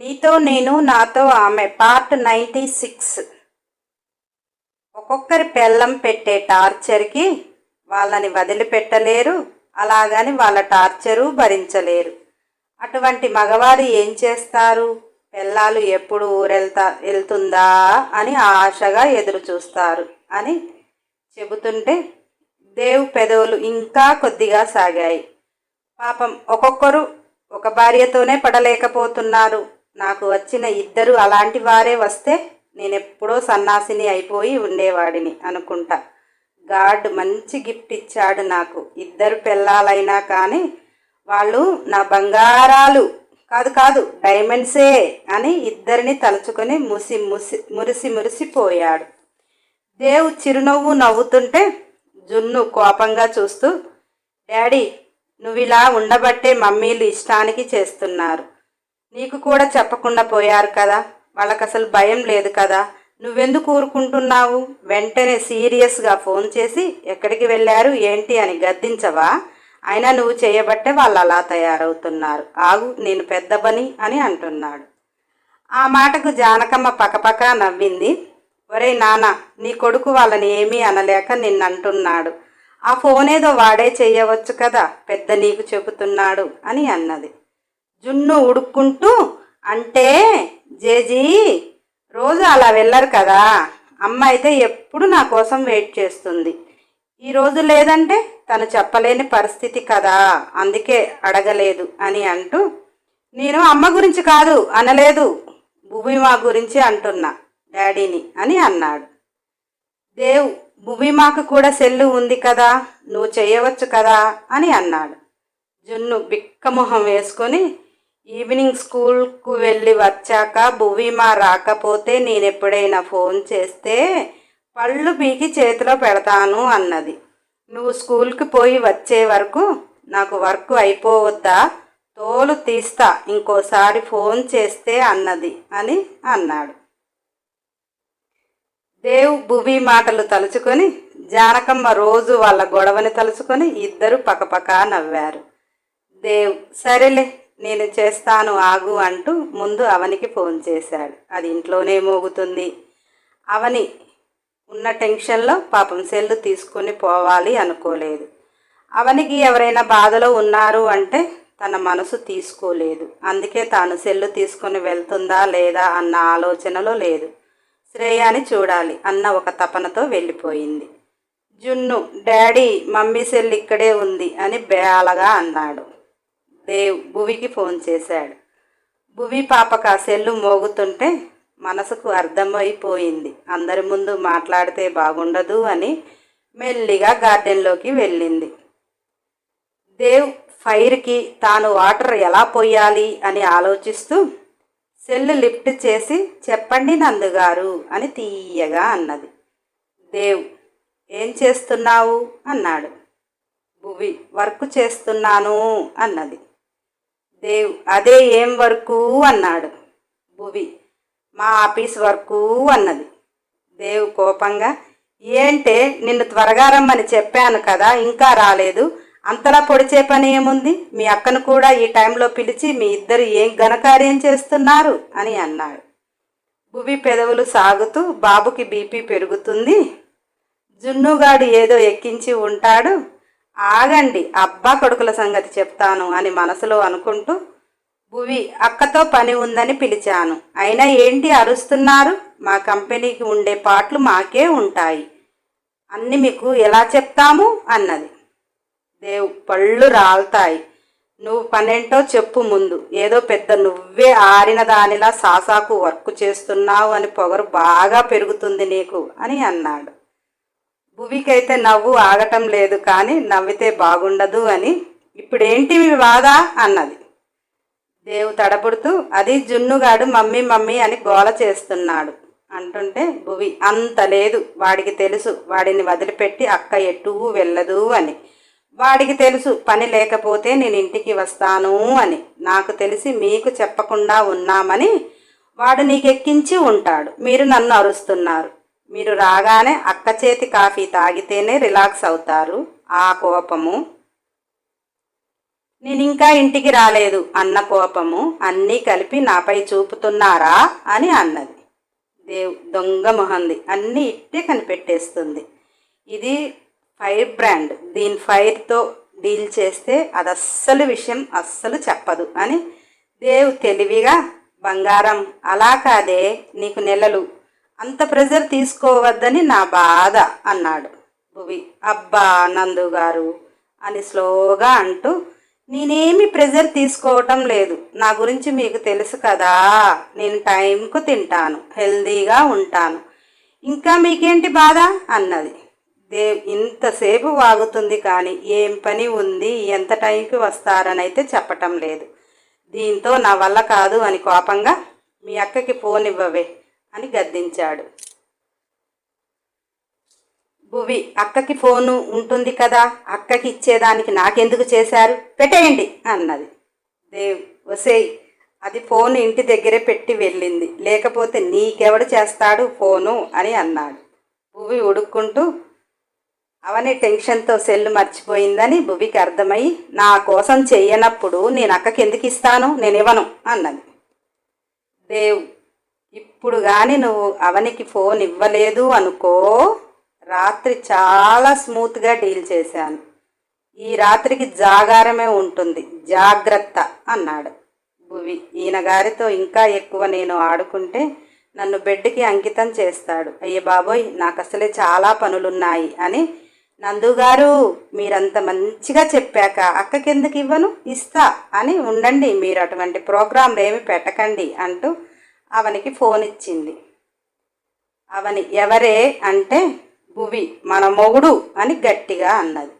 నీతో నేను నాతో ఆమె. Part ninety six. ఒక్కొక్కరి పెళ్ళం పెట్టే టార్చర్కి వాళ్ళని వదిలిపెట్టలేరు అలాగని వాళ్ళ టార్చరు భరించలేరు. అటువంటి మగవారు ఏం చేస్తారు? పెళ్ళాలు ఎప్పుడు ఊరెళ్తా వెళ్తుందా అని ఆశగా ఎదురు చూస్తారు అని చెబుతుంటే దేవు పెదవులు ఇంకా కొద్దిగా సాగాయి. పాపం ఒక్కొక్కరు ఒక భార్యతోనే పడలేకపోతున్నారు. నాకు వచ్చిన ఇద్దరు అలాంటి వారే వస్తే నేను ఎప్పుడో సన్నాసిని అయిపోయి ఉండేవాడిని అనుకుంటా. గాడ్ మంచి గిఫ్ట్ ఇచ్చాడు నాకు. ఇద్దరు పిల్లాలైనా కానీ వాళ్ళు నా బంగారాలు కాదు కాదు డైమండ్సే అని ఇద్దరిని తలుచుకొని ముసి ముసి మురిసి మురిసిపోయాడు దేవు చిరునవ్వు నవ్వుతుంటే జున్ను కోపంగా చూస్తూ డాడీ నువ్వు ఇలా ఉండబట్టే మమ్మీలు ఇష్టానికి చేస్తున్నారు. నీకు కూడా చెప్పకుండా పోయారు కదా. వాళ్ళకి అసలు భయం లేదు కదా. నువ్వెందుకు ఊరుకుంటున్నావు? వెంటనే సీరియస్గా ఫోన్ చేసి ఎక్కడికి వెళ్ళారు ఏంటి అని గద్దించవా? అయినా నువ్వు చేయబట్టే వాళ్ళు అలా తయారవుతున్నారు. ఆగు నేను పెద్దబని అని అంటున్నాడు. ఆ మాటకు జానకమ్మ పకపక నవ్వింది. ఒరే నాన్న నీ కొడుకు వాళ్ళని ఏమీ అనలేక నిన్నంటున్నాడు. ఆ ఫోన్ ఏదో వాడే చేయవచ్చు కదా పెద్ద నీకు చెబుతున్నాడు అని అన్నది. జున్ను ఉడుక్కుంటూ అంటే జేజీ రోజు అలా వెళ్ళరు కదా. అమ్మ అయితే ఎప్పుడు నా కోసం వెయిట్ చేస్తుంది. ఈ రోజు లేదంటే తను చెప్పలేని పరిస్థితి కదా అందుకే అడగలేదు అని అంటూ నేను అమ్మ గురించి కాదు అనలేదు భూమిమా గురించి అంటున్నా డాడీని అని అన్నాడు. దేవ్ భూమిమాకు కూడా సెల్లు ఉంది కదా నువ్వు చేయవచ్చు కదా అని అన్నాడు. జున్ను బిక్కమొహం వేసుకొని ఈవినింగ్ స్కూల్కు వెళ్ళి వచ్చాక భువీమా రాకపోతే నేను ఎప్పుడైనా ఫోన్ చేస్తే పళ్ళు పీకి చేతిలో పెడతాను అన్నది. నువ్వు స్కూల్కి పోయి వచ్చే వరకు నాకు వర్క్ అయిపోవద్దా? తోలు తీస్తా ఇంకోసారి ఫోన్ చేస్తే అన్నది అని అన్నాడు. దేవ్ భువి మాటలు తలుచుకొని జానకమ్మ రోజు వాళ్ళ గొడవని తలుచుకొని ఇద్దరు పకపక నవ్వారు. దేవ్ సరేలే నేను చేస్తాను ఆగు అంటూ ముందు అవనికి ఫోన్ చేశాడు. అది ఇంట్లోనే మోగుతుంది. అవని ఉన్న టెన్షన్లో పాపం సెల్లు తీసుకొని పోవాలి అనుకోలేదు. అవనికి ఎవరైనా బాధలో ఉన్నారు అంటే తన మనసు తీసుకోలేదు. అందుకే తాను సెల్లు తీసుకొని వెళ్తుందా లేదా అన్న ఆలోచనలో లేదు. శ్రేయాని చూడాలి అన్న ఒక తపనతో వెళ్ళిపోయింది. జున్ను డాడీ మమ్మీ సెల్ ఇక్కడే ఉంది అని బేలగా అన్నాడు. దేవ్ భువికి ఫోన్ చేశాడు. భువి పాపక ఆ సెల్లు మోగుతుంటే మనసుకు అర్థమైపోయింది. అందరి ముందు మాట్లాడితే బాగుండదు అని మెల్లిగా గార్డెన్లోకి వెళ్ళింది. దేవ్ ఫైర్కి తాను వాటర్ ఎలా పోయాలి అని ఆలోచిస్తూ సెల్ లిఫ్ట్ చేసి చెప్పండి నందుగారు అని తీయగా అన్నది. దేవ్ ఏం చేస్తున్నావు? అన్నాడు. భువి వర్క్ చేస్తున్నాను అన్నది. దేవ్ అదే ఏం వర్కు అన్నాడు. భువి మా ఆఫీస్ వర్కు అన్నది. దేవ్ కోపంగా ఏంటే నిన్ను త్వరగా రమ్మని చెప్పాను కదా ఇంకా రాలేదు. అంతలా పొడిచే పని ఏముంది? మీ అక్కను కూడా ఈ టైంలో పిలిచి మీ ఇద్దరు ఏం ఘనకార్యం చేస్తున్నారు? అని అన్నాడు. భువి పెదవులు సాగుతూ బాబుకి బీపీ పెరుగుతుంది. జున్నుగాడు ఏదో ఎక్కించి ఉంటాడు. ఆగండి అబ్బా కొడుకుల సంగతి చెప్తాను అని మనసులో అనుకుంటూ భువి అక్కతో పని ఉందని పిలిచాను. అయినా ఏంటి అరుస్తున్నారు? మా కంపెనీకి ఉండే పాటలు మాకే ఉంటాయి. అన్ని మీకు ఎలా చెప్తాము? అన్నది. దేవు పళ్ళు రాల్తాయి. నువ్వు పనేంటో చెప్పు ముందు. ఏదో పెద్ద నువ్వే ఆరిన దానిలా సాసాకు వర్క్ చేస్తున్నావు అని పొగరు బాగా పెరుగుతుంది నీకు అని అన్నాడు. భువికైతే నవ్వు ఆగటం లేదు కానీ నవ్వితే బాగుండదు అని ఇప్పుడేంటి మీ బాధ అన్నది. దేవు తడబుడుతూ అది జున్నుగాడు మమ్మీ మమ్మీ అని గోల చేస్తున్నాడు. అంటుంటే భువి అంత లేదు వాడికి తెలుసు వాడిని వదిలిపెట్టి అక్క ఎటూ వెళ్ళదు అని. వాడికి తెలుసు పని లేకపోతే నేను ఇంటికి వస్తాను అని. నాకు తెలిసి మీకు చెప్పకుండా ఉన్నామని వాడు నీకెక్కించి ఉంటాడు. మీరు నన్ను అరుస్తున్నారు. మీరు రాగానే అక్క చేతి కాఫీ తాగితేనే రిలాక్స్ అవుతారు. ఆ కోపము నేను ఇంకా ఇంటికి రాలేదు అన్న కోపము అన్నీ కలిపి నాపై చూపుతున్నారా అని అన్నది. దేవ్ దొంగ మొహంది. అన్నీ ఇట్టే కనిపెట్టేస్తుంది. ఇది ఫైర్ బ్రాండ్. దీని ఫైర్తో డీల్ చేస్తే అది అస్సలు విషయం అస్సలు చెప్పదు అని దేవ్ తెలివిగా బంగారం అలా కాదే నీకు నెలలు అంత ప్రెజర్ తీసుకోవద్దని నా బాధ అన్నాడు భువి. అబ్బా నందు గారు అని స్లోగా అంటూ నేనేమి ప్రెజర్ తీసుకోవటం లేదు. నా గురించి మీకు తెలుసు కదా. నేను టైంకు తింటాను. హెల్దీగా ఉంటాను. ఇంకా మీకేంటి బాధ? అన్నది. దేవ్ ఇంతసేపు వాగుతుంది కానీ ఏం పని ఉంది? ఎంత టైంకి వస్తారని అయితే చెప్పటం లేదు. దీంతో నా వల్ల కాదు అని కోపంగా మీ అక్కకి ఫోన్ ఇవ్వవే. అని గద్దించాడు. భువి అక్కకి ఫోను ఉంటుంది కదా అక్కకి ఇచ్చేదానికి నాకెందుకు చేశారు? పెట్టేయండి అన్నది. దేవ్ వసేయ్ అది ఫోన్ ఇంటి దగ్గరే పెట్టి వెళ్ళింది లేకపోతే నీకెవడు చేస్తాడు ఫోను? అని అన్నాడు. భువి ఉడుక్కుంటూ అవని టెన్షన్తో సెల్లు మర్చిపోయిందని భువికి అర్థమై నా కోసం చెయ్యనప్పుడు నేను అక్కకి ఎందుకు ఇస్తాను? నేను ఇవ్వను అన్నది. దేవ్ ఇప్పుడు కానీ నువ్వు అవనికి ఫోన్ ఇవ్వలేదు అనుకో రాత్రి చాలా స్మూత్గా డీల్ చేశాను. ఈ రాత్రికి జాగారమే ఉంటుంది. జాగ్రత్త అన్నాడు. భువి ఈయన గారితో ఇంకా ఎక్కువ నేను ఆడుకుంటే నన్ను బెడ్కి అంకితం చేస్తాడు. అయ్యే బాబోయ్ నాకు అసలే చాలా పనులున్నాయి అని నందుగారు మీరంత మంచిగా చెప్పాక అక్కకెందుకు ఇవ్వను? ఇస్తా అని ఉండండి మీరు అటువంటి ప్రోగ్రాంలు ఏమి పెట్టకండి అంటూ అవనికి ఫోన్ ఇచ్చింది. అవని ఎవరే అంటే భువి మన మొగుడు అని గట్టిగా అన్నది.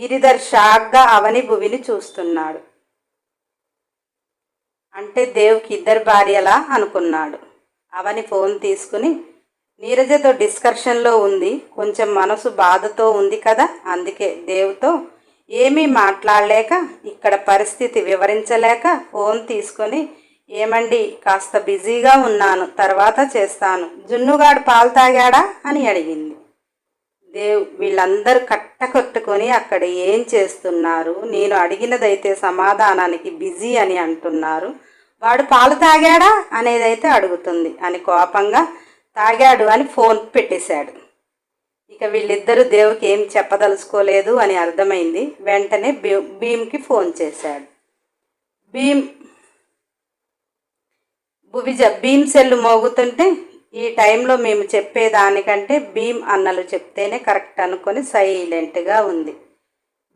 గిరిధర్ షాక్గా అవని భువిని చూస్తున్నాడు. అంటే దేవుకి ఇద్దరు భార్యలా అనుకున్నాడు. అవని ఫోన్ తీసుకుని నీరజతో డిస్కషన్లో ఉంది కొంచెం మనసు బాధతో ఉంది కదా అందుకే దేవుతో ఏమీ మాట్లాడలేక ఇక్కడ పరిస్థితి వివరించలేక ఫోన్ తీసుకొని ఏమండి కాస్త బిజీగా ఉన్నాను తర్వాత చేస్తాను. జున్నుగాడు పాలు తాగాడా? అని అడిగింది. దేవ్ వీళ్ళందరూ కట్టకొట్టుకొని అక్కడ ఏం చేస్తున్నారు? నేను అడిగినదైతే సమాధానానికి బిజీ అని అంటున్నారు. వాడు పాలు తాగాడా? అనేదైతే అడుగుతుంది. అని కోపంగా తాగాడు అని ఫోన్ పెట్టేశాడు. ఇక వీళ్ళిద్దరూ దేవుకి ఏం చెప్పదలుచుకోలేదు అని అర్థమైంది. వెంటనే భీమ్ భీమ్కి ఫోన్ చేశాడు. భీమ్ భువిజ భీమ్ సెల్లు మోగుతుంటే ఈ టైంలో మేము చెప్పేదానికంటే భీమ్ అన్నలు చెప్తేనే కరెక్ట్ అనుకొని సైలెంట్గా ఉంది.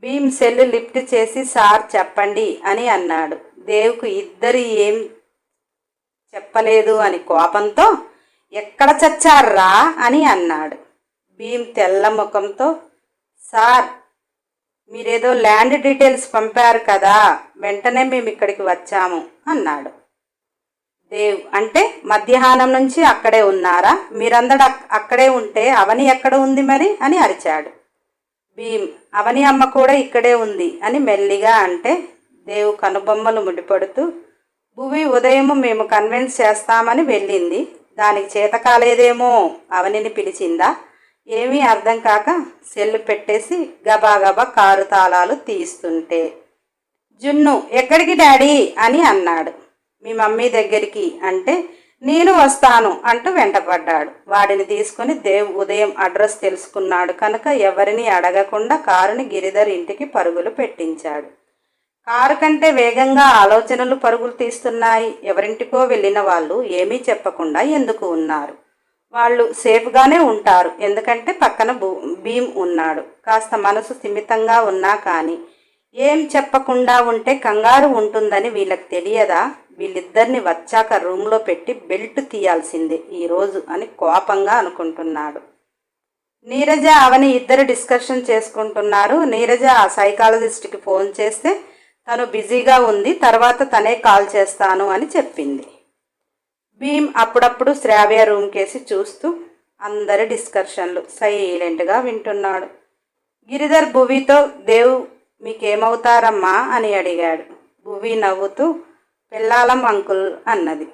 భీమ్ సెల్లు లిఫ్ట్ చేసి సార్ చెప్పండి అని అన్నాడు. దేవుకు ఇద్దరు ఏం చెప్పలేదు అని కోపంతో ఎక్కడ చచ్చారా అని అన్నాడు. భీమ్ తెల్ల ముఖంతో సార్ మీరేదో ల్యాండ్ డీటెయిల్స్ పంపారు కదా వెంటనే మేము ఇక్కడికి వచ్చాము అన్నాడు. దేవ్ అంటే మధ్యాహ్నం నుంచి అక్కడే ఉన్నారా? మీరందరూ అక్కడే ఉంటే అవని ఎక్కడ ఉంది మరి? అని అరిచాడు. భీమ్ అవని అమ్మ కూడా ఇక్కడే ఉంది అని మెల్లిగా అంటే దేవు కనుబొమ్మలు ముడిపడుతూ భువి ఉదయం మేము కన్విన్స్ చేస్తామని వెళ్ళింది. దానికి చేత కాలేదేమో? అవనిని పిలిచిందా? ఏమీ అర్థం కాక సెల్లు పెట్టేసి గబాగబా కారు తాళాలు తీస్తుంటే జున్ను ఎక్కడికి డాడీ? అని అన్నాడు. మీ మమ్మీ దగ్గరికి అంటే నేను వస్తాను అంటూ వెంటపడ్డాడు. వాడిని తీసుకుని దేవ్ ఉదయం అడ్రస్ తెలుసుకున్నాడు కనుక ఎవరిని అడగకుండా కారుని గిరిధర్ ఇంటికి పరుగులు పెట్టించాడు. కారు కంటే వేగంగా ఆలోచనలు పరుగులు తీస్తున్నాయి. ఎవరింటికో వెళ్ళిన వాళ్ళు ఏమీ చెప్పకుండా ఎందుకు ఉన్నారు? వాళ్ళు సేఫ్గానే ఉంటారు. ఎందుకంటే పక్కన భూ భీమ్ ఉన్నాడు. కాస్త మనసు స్థిమితంగా ఉన్నా కానీ ఏం చెప్పకుండా ఉంటే కంగారు ఉంటుందని వీళ్ళకి తెలియదా? వీళ్ళిద్దరిని వచ్చాక రూమ్లో పెట్టి బెల్ట్ తీయాల్సిందే ఈరోజు అని కోపంగా అనుకుంటున్నాడు. నీరజ అవని ఇద్దరు డిస్కషన్ చేసుకుంటున్నారు. నీరజ ఆ సైకాలజిస్ట్కి ఫోన్ చేస్తే తను బిజీగా ఉంది తర్వాత తనే కాల్ చేస్తాను అని చెప్పింది. భీమ్ అప్పుడప్పుడు శ్రావ్య రూమ్ కేసి చూస్తూ అందరి డిస్కషన్లు సైలెంట్గా వింటున్నాడు. గిరిధర్ భువితో దేవ్ మీకేమవుతారమ్మా? అని అడిగాడు. భువి నవ్వుతూ పిల్లాలం అంకుల్ అన్నది.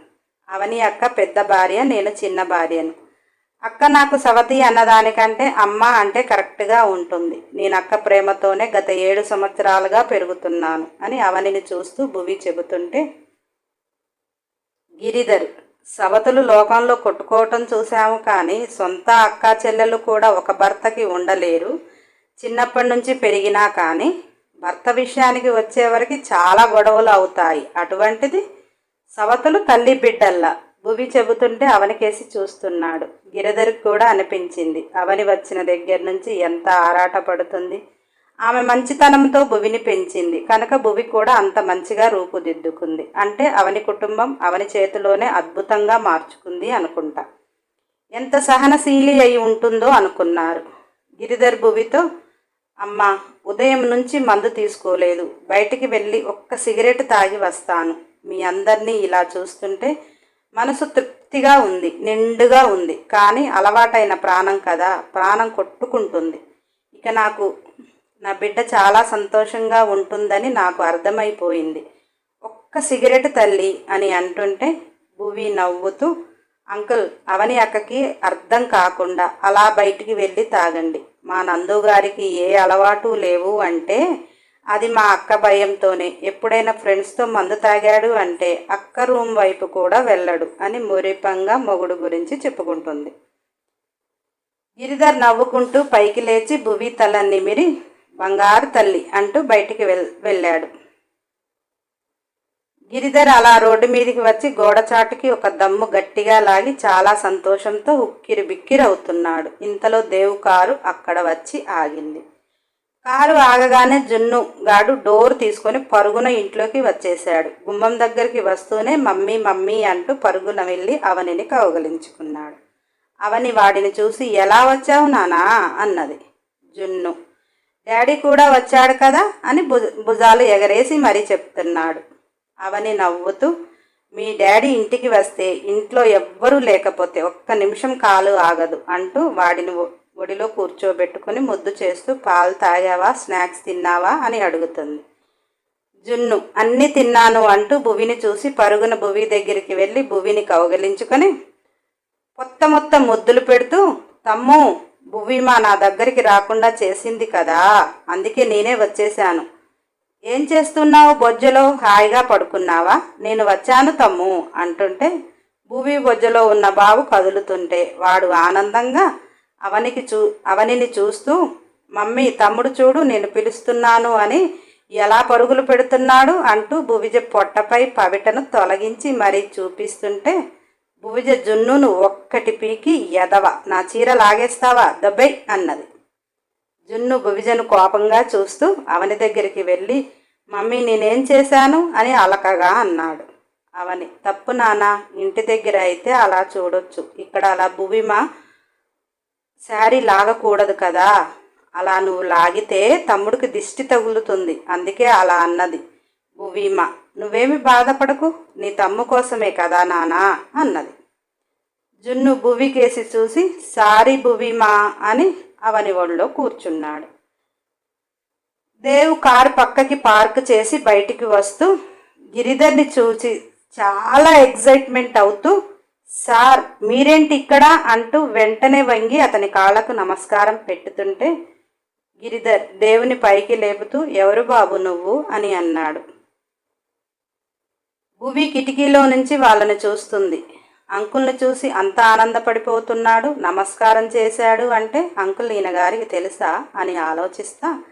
అవని అక్క పెద్ద భార్య నేను చిన్న భార్యను. అక్క నాకు సవతి అన్నదానికంటే అమ్మ అంటే కరెక్ట్గా ఉంటుంది. నేను అక్క ప్రేమతోనే గత ఏడు సంవత్సరాలుగా పెరుగుతున్నాను అని అవనిని చూస్తూ భువి చెబుతుంటే గిరిధర్ సవతులు లోకంలో కొట్టుకోవటం చూశాము కానీ సొంత అక్క చెల్లెలు కూడా ఒక భర్తకి ఉండలేరు. చిన్నప్పటి నుంచి పెరిగినా కానీ భర్త విషయానికి వచ్చేవరకు చాలా గొడవలు అవుతాయి. అటువంటిది సవతలు తల్లి బిడ్డల్లా. భువి చెబుతుంటే అవనికేసి చూస్తున్నాడు. గిరిధరికి కూడా అనిపించింది. అవని వచ్చిన దగ్గర నుంచి ఎంత ఆరాటపడుతుంది ఆమె మంచితనంతో భువిని పెంచింది. కనుక భువి కూడా అంత మంచిగా రూపుదిద్దుకుంది. అంటే అవని కుటుంబం అవని చేతిలోనే అద్భుతంగా మార్చుకుంది అనుకుంటా. ఎంత సహనశీలి అయి ఉంటుందో అనుకున్నారు. గిరిధర్ భువితో అమ్మ ఉదయం నుంచి మందు తీసుకోలేదు. బయటికి వెళ్ళి ఒక్క సిగరెట్ తాగి వస్తాను. మీ అందరినీ ఇలా చూస్తుంటే మనసు తృప్తిగా ఉంది నిండుగా ఉంది. కానీ అలవాటైన ప్రాణం కదా ప్రాణం కొట్టుకుంటుంది. ఇక నాకు నా బిడ్డ చాలా సంతోషంగా ఉంటుందని నాకు అర్థమైపోయింది. ఒక్క సిగరెట్ తల్లి అని అంటుంటే భువి నవ్వుతూ అంకుల్ అవని అక్కకి అర్థం కాకుండా అలా బయటికి వెళ్ళి తాగండి. మా నందు గారికి ఏ అలవాటు లేవు అంటే అది మా అక్క భయంతోనే. ఎప్పుడైనా ఫ్రెండ్స్తో మందు తాగాడు అంటే అక్క రూమ్ వైపు కూడా వెళ్ళడు అని మురిపంగా మొగుడు గురించి చెప్పుకుంటుంది. గిరిధర్ నవ్వుకుంటూ పైకి లేచి భువి తల నిమిరి బంగారు తల్లి అంటూ బయటికి వెల్ వెళ్ళాడు. గిరిధర్ అలా రోడ్డు మీదకి వచ్చి గోడచాటుకి ఒక దమ్ము గట్టిగా లాగి చాలా సంతోషంతో ఉక్కిరి బిక్కిరి అవుతున్నాడు. ఇంతలో దేవు కారు అక్కడ వచ్చి ఆగింది. కారు ఆగగానే జున్ను గాడు డోర్ తీసుకొని పరుగున ఇంట్లోకి వచ్చేశాడు. గుమ్మం దగ్గరికి వస్తూనే మమ్మీ మమ్మీ అంటూ పరుగున వెళ్ళి అవనిని కౌగలించుకున్నాడు. అవని వాడిని చూసి ఎలా వచ్చావు నానా? అన్నది జున్ను. డాడీ కూడా వచ్చాడు కదా? అని భుజ భుజాలు ఎగరేసి మరీ చెప్తున్నాడు. అవని నవ్వుతూ మీ డాడీ ఇంటికి వస్తే ఇంట్లో ఎవ్వరూ లేకపోతే ఒక్క నిమిషం కాలు ఆగదు అంటూ వాడిని ఒడిలో కూర్చోబెట్టుకుని ముద్దు చేస్తూ పాలు తాగావా? స్నాక్స్ తిన్నావా? అని అడుగుతుంది. జున్ను అన్నీ తిన్నాను అంటూ భువిని చూసి పరుగున భువి దగ్గరికి వెళ్ళి భువిని కౌగలించుకొని కొత్త మొత్తం ముద్దులు పెడుతూ తమ్ము భువిమా నా దగ్గరికి రాకుండా చేసింది కదా అందుకే నేనే వచ్చేసాను ఏం చేస్తున్నావు? బొజ్జలో హాయిగా పడుకున్నావా? నేను వచ్చాను తమ్ము అంటుంటే భూమి బొజ్జలో ఉన్న బాబు కదులుతుంటే వాడు ఆనందంగా అవనికి చూ అవనిని చూస్తూ మమ్మీ తమ్ముడు చూడు నేను పిలుస్తున్నాను అని ఎలా పరుగులు పెడుతున్నాడు? అంటూ భువిజ పొట్టపై పవిటను తొలగించి మరీ చూపిస్తుంటే భువిజ జున్నును ఒక్కటి పీకి ఎదవ నా చీర లాగేస్తావా? దబ్బై అన్నది. జున్ను భువిజను కోపంగా చూస్తూ అవని దగ్గరికి వెళ్ళి మమ్మీ నేనేం చేశాను? అని అలకగా అన్నాడు. అవని తప్పు నాన్న ఇంటి దగ్గర అయితే అలా చూడొచ్చు. ఇక్కడ అలా భువిమ శారీ లాగకూడదు కదా. అలా నువ్వు లాగితే తమ్ముడికి దిష్టి తగులుతుంది. అందుకే అలా అన్నది. భువీమ నువ్వేమి బాధపడకు? నీ తమ్ము కోసమే కదా నానా అన్నది. జున్ను భువికేసి చూసి సారీ భువీమా అని అవని ఒళ్ళో కూర్చున్నాడు. దేవు కారు పక్కకి పార్క్ చేసి బయటికి వస్తూ గిరిధర్ని చూసి చాలా ఎగ్జైట్మెంట్ అవుతూ సార్ మీరేంటి ఇక్కడ? అంటూ వెంటనే వంగి అతని కాళ్ళకు నమస్కారం పెట్టుతుంటే గిరిధర్ దేవుని పైకి లేపుతూ ఎవరు బాబు నువ్వు? అని అన్నాడు. భూమి కిటికీలో నుంచి వాళ్ళని చూస్తుంది. అంకుల్ని చూసి అంత ఆనందపడిపోతున్నాడు నమస్కారం చేశాడు అంటే అంకుల్ ఈయన గారికి తెలుసా? అని ఆలోచిస్తా.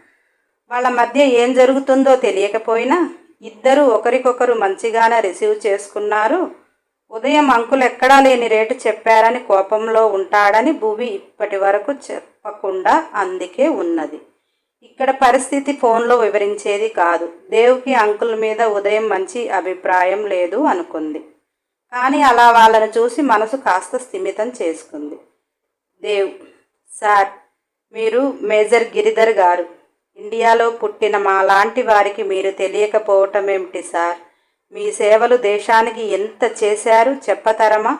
వాళ్ళ మధ్య ఏం జరుగుతుందో తెలియకపోయినా ఇద్దరు ఒకరికొకరు మంచిగానే రిసీవ్ చేసుకున్నారు. ఉదయం అంకుల్ ఎక్కడా లేని రేటు చెప్పారని కోపంలో ఉంటాడని భూమి ఇప్పటి వరకు చెప్పకుండా అందుకే ఉన్నది. ఇక్కడ పరిస్థితి ఫోన్లో వివరించేది కాదు. దేవుకి అంకుల్ మీద ఉదయం మంచి అభిప్రాయం లేదు అనుకుంది. కానీ అలా వాళ్ళని చూసి మనసు కాస్త స్థిమితం చేసుకుంది. దేవ్ సార్ మీరు మేజర్ గిరిధర్ గారు. ఇండియాలో పుట్టిన మా లాంటి వారికి మీరు తెలియకపోవటం ఏమిటి సార్? మీ సేవలు దేశానికి ఎంత చేశారు చెప్పతరమా?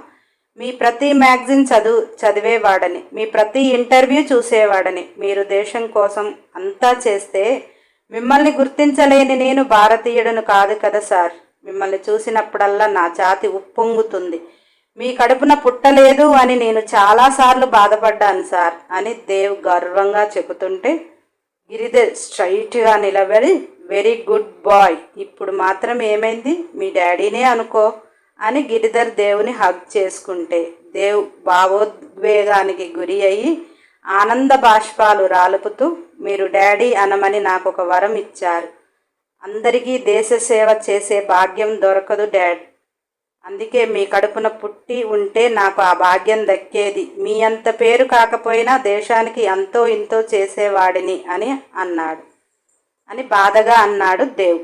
మీ ప్రతి మ్యాగజిన్ చదువు చదివేవాడని మీ ప్రతి ఇంటర్వ్యూ చూసేవాడని మీరు దేశం కోసం అంతా చేస్తే మిమ్మల్ని గుర్తించలేని నేను భారతీయుడను కాదు కదా సార్. మిమ్మల్ని చూసినప్పుడల్లా నా ఛాతి ఉప్పొంగుతుంది. మీ కడుపున పుట్టలేదు అని నేను చాలాసార్లు బాధపడ్డాను సార్ అని దేవ్ గర్వంగా చెబుతుంటే గిరిధర్ స్ట్రైట్గా నిలబడి వెరీ గుడ్ బాయ్ ఇప్పుడు మాత్రం ఏమైంది? మీ డాడీనే అనుకో అని గిరిధర్ దేవుని హగ్ చేసుకుంటే దేవ్ భావోద్వేగానికి గురి అయ్యి ఆనంద బాష్పాలు రాలుపుతూ మీరు డాడీ అనమని నాకు ఒక వరం ఇచ్చారు. అందరికీ దేశ సేవ చేసే భాగ్యం దొరకదు డాడ్. అందుకే మీ కడుపున పుట్టి ఉంటే నాకు ఆ భాగ్యం దక్కేది. మీ అంత పేరు కాకపోయినా దేశానికి ఎంతో ఇంతో చేసేవాడిని అని అన్నాడు. అని బాధగా అన్నాడు దేవ్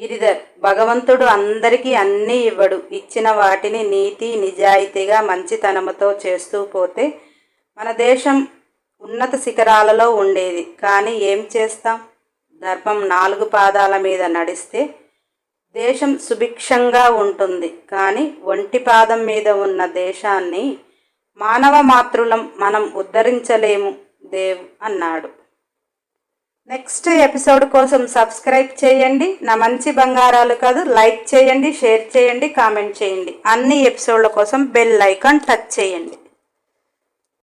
గిరిధర్ భగవంతుడు అందరికీ అన్నీ ఇవ్వడు. ఇచ్చిన వాటిని నీతి నిజాయితీగా మంచితనముతో చేస్తూ పోతే మన దేశం ఉన్నత శిఖరాలలో ఉండేది. కానీ ఏం చేస్తాం? దర్పం నాలుగు పాదాల మీద నడిస్తే దేశం సుభిక్షంగా ఉంటుంది. కానీ ఒంటి పాదం మీద ఉన్న దేశాన్ని మానవ మాతృలం మనం ఉద్ధరించలేము దేవ్ అన్నాడు. నెక్స్ట్ ఎపిసోడ్ కోసం సబ్స్క్రైబ్ చేయండి. నా మంచి బంగారాలు కాదు లైక్ చేయండి షేర్ చేయండి కామెంట్ చేయండి. అన్ని ఎపిసోడ్ల కోసం బెల్ ఐకాన్ టచ్ చేయండి.